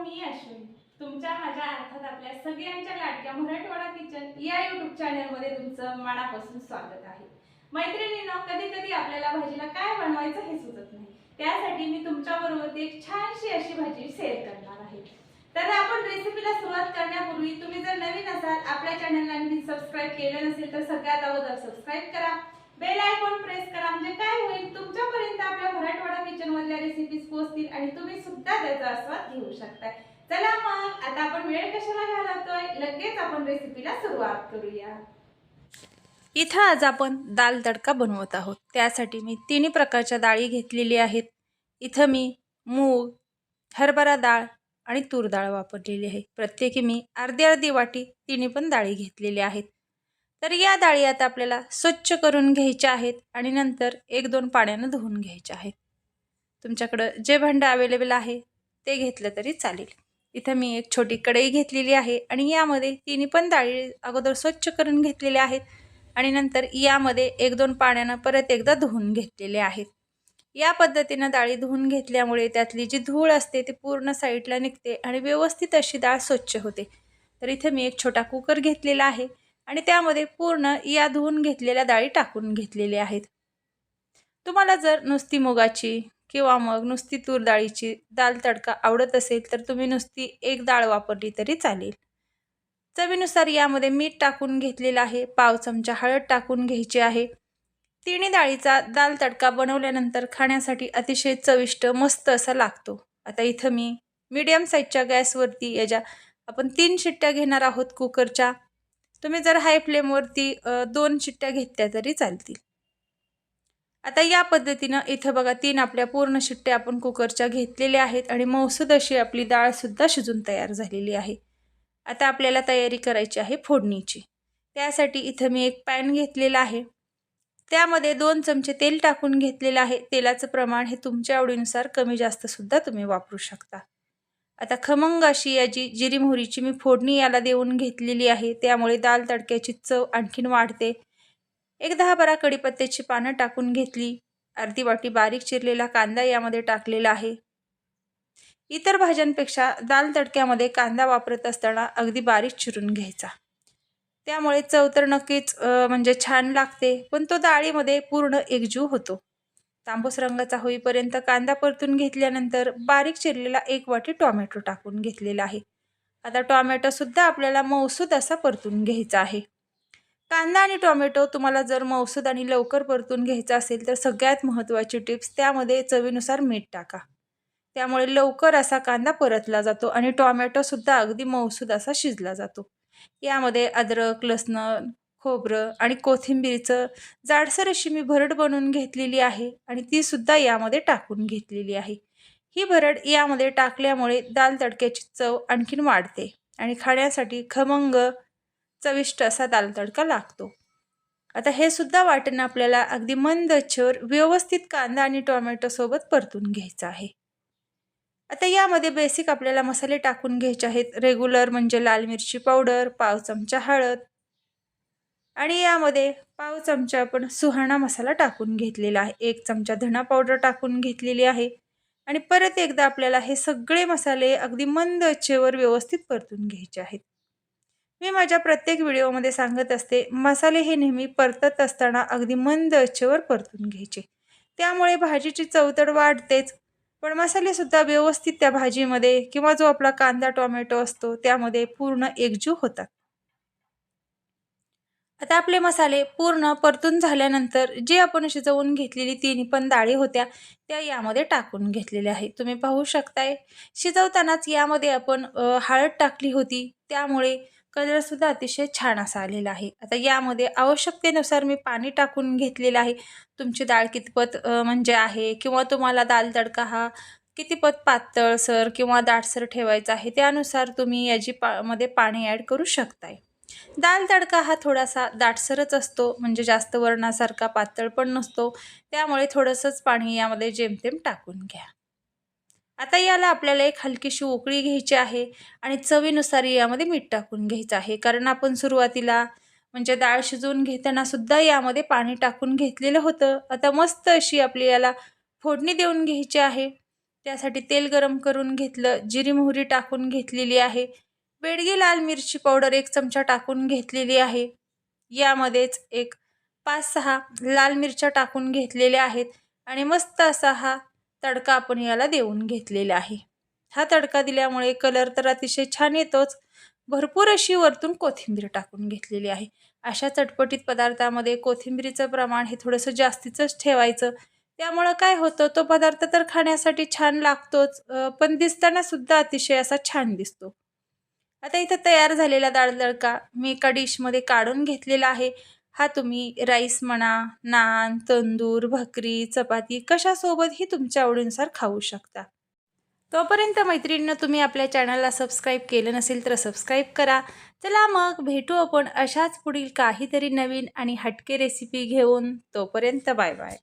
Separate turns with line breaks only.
मी अश्विनी. तुमच्या माझ्या अर्थात आपल्या सगळ्यांच्या लाडक्या मराठवाडा किचन या युट्यूब चॅनलमध्ये तुमचं मनापासून स्वागत आहे. मैत्रिणींनो कधी कधी आपल्याला भाजीला काय बनवायचं हे सुचत नाही. त्यासाठी मी तुमच्या बरोबर एक छानशी अशी भाजी शेअर करणार आहे. तर आपण रेसिपीला सुरुवात करण्यापूर्वी तुम्ही जर नवीन असाल आपल्या चॅनलला सबस्क्राईब केलं नसेल तर सगळ्यात अगोदर सबस्क्राईब करा. बेल आयकॉन प्रेस करा. म्हणजे काय होईल? तुमच्यापर्यंत आपल्या मराठवाडा किचन मधल्या रेसिपीज पोहोचतील आणि तुम्ही सुद्धा त्याचा आस्वाद घेऊ शकता चला मग आता आपण वेळ कशाला घालवतोय? लगेच आपण रेसिपीला सुरुवात करूया.
इथं आज आपण दाल तडका बनवत आहोत. त्यासाठी मी तिन्ही प्रकारच्या डाळी घेतलेली आहेत. इथं मी मूग हरभरा डाळ आणि तूर डाळ वापरलेली आहे. प्रत्येकी मी अर्धी अर्धी वाटी तिन्ही पण डाळी घेतलेली आहेत. तर या डाळी आता आपल्याला स्वच्छ करून घ्यायच्या आहेत आणि नंतर एक दोन पाण्यानं धुवून घ्यायच्या आहेत. तुमच्याकडं जे भांडं अवेलेबल आहे ते घेतलं तरी चालेल. इथं मी एक छोटी कढई घेतलेली आहे आणि यामध्ये तिन्ही पण डाळी अगोदर स्वच्छ करून घेतलेल्या आहेत आणि नंतर यामध्ये एक दोन पाण्यानं परत एकदा धुवून घेतलेले आहेत. या पद्धतीनं डाळी धुवून घेतल्यामुळे त्यातली जी धूळ असते ती पूर्ण साईडला निघते आणि व्यवस्थित अशी डाळ स्वच्छ होते. तर इथे मी एक छोटा कुकर घेतलेला आहे. आणि त्यामध्ये पूर्ण या धुवून घेतलेल्या डाळी टाकून घेतलेल्या आहेत. तुम्हाला जर नुसती मुगाची किंवा मग नुसती तूर डाळीची दाल तडका आवडत असेल तर तुम्ही नुसती एक डाळ वापरली तरी चालेल. चवीनुसार यामध्ये मीठ टाकून घेतलेलं आहे पाव चमचा हळद टाकून घ्यायची आहे. तिन्ही डाळीचा दाल तडका बनवल्यानंतर खाण्यासाठी अतिशय चविष्ट मस्त असा लागतो. आता इथं मी मीडियम साईजच्या गॅसवरती याच्या आपण तीन शिट्ट्या घेणार आहोत कुकरच्या. तुम्ही जर हाय फ्लेमवरती दोन शिट्ट्या घेतल्या तरी चालतील. आता या पद्धतीनं इथं बघा तीन आपल्या पूर्ण शिट्ट्या आपण कुकरच्या घेतलेल्या आहेत आणि मौसूद अशी आपली डाळसुद्धा शिजून तयार झालेली आहे. आता आपल्याला तयारी करायची आहे फोडणीची. त्यासाठी इथं मी एक पॅन घेतलेला आहे. त्यामध्ये दोन चमचे तेल टाकून घेतलेलं आहे. तेलाचं प्रमाण हे तुमच्या आवडीनुसार कमी जास्तसुद्धा तुम्ही वापरू शकता. आता खमंग अशी याची जिरी मोहरीची मी फोडणी याला देऊन घेतलेली आहे. त्यामुळे दाल तडक्याची चव आणखीन वाढते. एक दहा बारा कडीपत्त्याची पानं टाकून घेतली. अर्धी वाटी बारीक चिरलेला कांदा यामध्ये टाकलेला आहे. इतर भाज्यांपेक्षा दाल तडक्यामध्ये कांदा वापरत असताना अगदी बारीक चिरून घ्यायचा. त्यामुळे चव तर नक्कीच म्हणजे छान लागते पण तो डाळीमध्ये पूर्ण एकजीव होतो. तांबूस रंगाचा होईपर्यंत कांदा परतून घेतल्यानंतर बारीक चिरलेला एक वाटी टोमॅटो टाकून घेतलेला आहे. आता टोमॅटोसुद्धा आपल्याला मौसूद असा परतून घ्यायचा आहे. कांदा आणि टोमॅटो तुम्हाला जर मौसूद आणि लवकर परतून घ्यायचा असेल तर सगळ्यात महत्त्वाची टिप्स त्यामध्ये चवीनुसार मीठ टाका. त्यामुळे लवकर असा कांदा परतला जातो आणि टोमॅटोसुद्धा अगदी मौसूद असा शिजला जातो. यामध्ये अद्रक लसण खोबरं आणि कोथिंबीरचं जाडसर अशी मी भरड बनवून घेतलेली आहे आणि ती सुद्धा यामध्ये टाकून घेतलेली आहे. ही भरड यामध्ये टाकल्यामुळे दाल तडक्याची चव आणखीन वाढते आणि खाण्यासाठी खमंग चविष्ट असा दाल तडका लागतो. आता हे सुद्धा वाटण आपल्याला अगदी मंद आचेवर व्यवस्थित कांदा आणि टोमॅटोसोबत परतून घ्यायचं आहे. आता यामध्ये बेसिक आपल्याला मसाले टाकून घ्यायचे आहेत. रेग्युलर म्हणजे लाल मिरची पावडर पाव चमचा हळद आणि यामध्ये पाव चमचा आपण सुहाणा मसाला टाकून घेतलेला आहे. एक चमचा धणा पावडर टाकून घेतलेली आहे. आणि परत एकदा आपल्याला हे सगळे मसाले अगदी मंद आचेवर व्यवस्थित परतून घ्यायचे आहेत. मी माझ्या प्रत्येक व्हिडिओमध्ये सांगत असते मसाले हे नेहमी परतत असताना अगदी मंद आचेवर परतून घ्यायचे. त्यामुळे भाजीची चवतड वाढतेच पण मसालेसुद्धा व्यवस्थित त्या भाजीमध्ये किंवा जो आपला कांदा टोमॅटो असतो त्यामध्ये पूर्ण एकजीव होतात. आता आपले मसाले पूर्ण परतून झाल्यानंतर जे आपण शिजवून घेतलेली तिन्ही पण डाळी होत्या त्या यामध्ये टाकून घेतलेल्या आहेत. तुम्ही पाहू शकताय. शिजवतानाच यामध्ये आपण हळद टाकली होती. त्यामुळे कलरसुद्धा अतिशय छान असा आलेला आहे. आता यामध्ये आवश्यकतेनुसार मी पाणी टाकून घेतलेलं आहे. तुमची डाळ कितपत म्हणजे आहे? किंवा तुम्हाला दाल तडका हा कितीपत पातळसर किंवा दाटसर ठेवायचा आहे? त्यानुसार तुम्ही याची पा मध्ये पाणी ॲड करू शकताय. दाल तडका हा थोडासा दाटसरच असतो म्हणजे जास्त वरणासारखा पातळ पण नसतो. त्यामुळे थोडंसंच पाणी यामध्ये जेमतेम टाकून घ्या. आता याला आपल्याला एक हलकीशी उकळी घ्यायची आहे आणि चवीनुसार यामध्ये मीठ टाकून घ्यायचं आहे. कारण आपण सुरुवातीला म्हणजे डाळ शिजवून घेताना सुद्धा यामध्ये पाणी टाकून घेतलेलं होतं. आता मस्त अशी आपली याला फोडणी देऊन घ्यायची आहे. त्यासाठी तेल गरम करून घेतलं जिरी मोहरी टाकून घेतलेली आहे. बेडगी लाल मिरची पावडर एक चमचा टाकून घेतलेली आहे. यामध्येच एक पाच सहा लाल मिरच्या टाकून घेतलेल्या आहेत आणि मस्त असा हा तडका आपण याला देऊन घेतलेला आहे. हा तडका दिल्यामुळे कलर तर अतिशय छान येतोच. भरपूर अशी वरतून कोथिंबीर टाकून घेतलेली आहे. अशा चटपटीत पदार्थामध्ये कोथिंबीरीचं प्रमाण हे थोडंसं जास्तीचंच ठेवायचं. त्यामुळं काय होतं तो पदार्थ तर खाण्यासाठी छान लागतोच पण दिसताना सुद्धा अतिशय असा छान दिसतो. आता इथं तयार झालेला डाळ तडका मी एका डिशमध्ये काढून घेतलेला आहे. हा तुम्ही राईस म्हणा नान तंदूर भाकरी चपाती कशासोबतही तुमच्या आवडीनुसार खाऊ शकता. तोपर्यंत मैत्रिणीनं तुम्ही आपल्या चॅनलला सबस्क्राईब केलं नसेल तर सबस्क्राईब करा. चला मग भेटू आपण अशाच पुढील काहीतरी नवीन आणि हटके रेसिपी घेऊन. तोपर्यंत बाय बाय.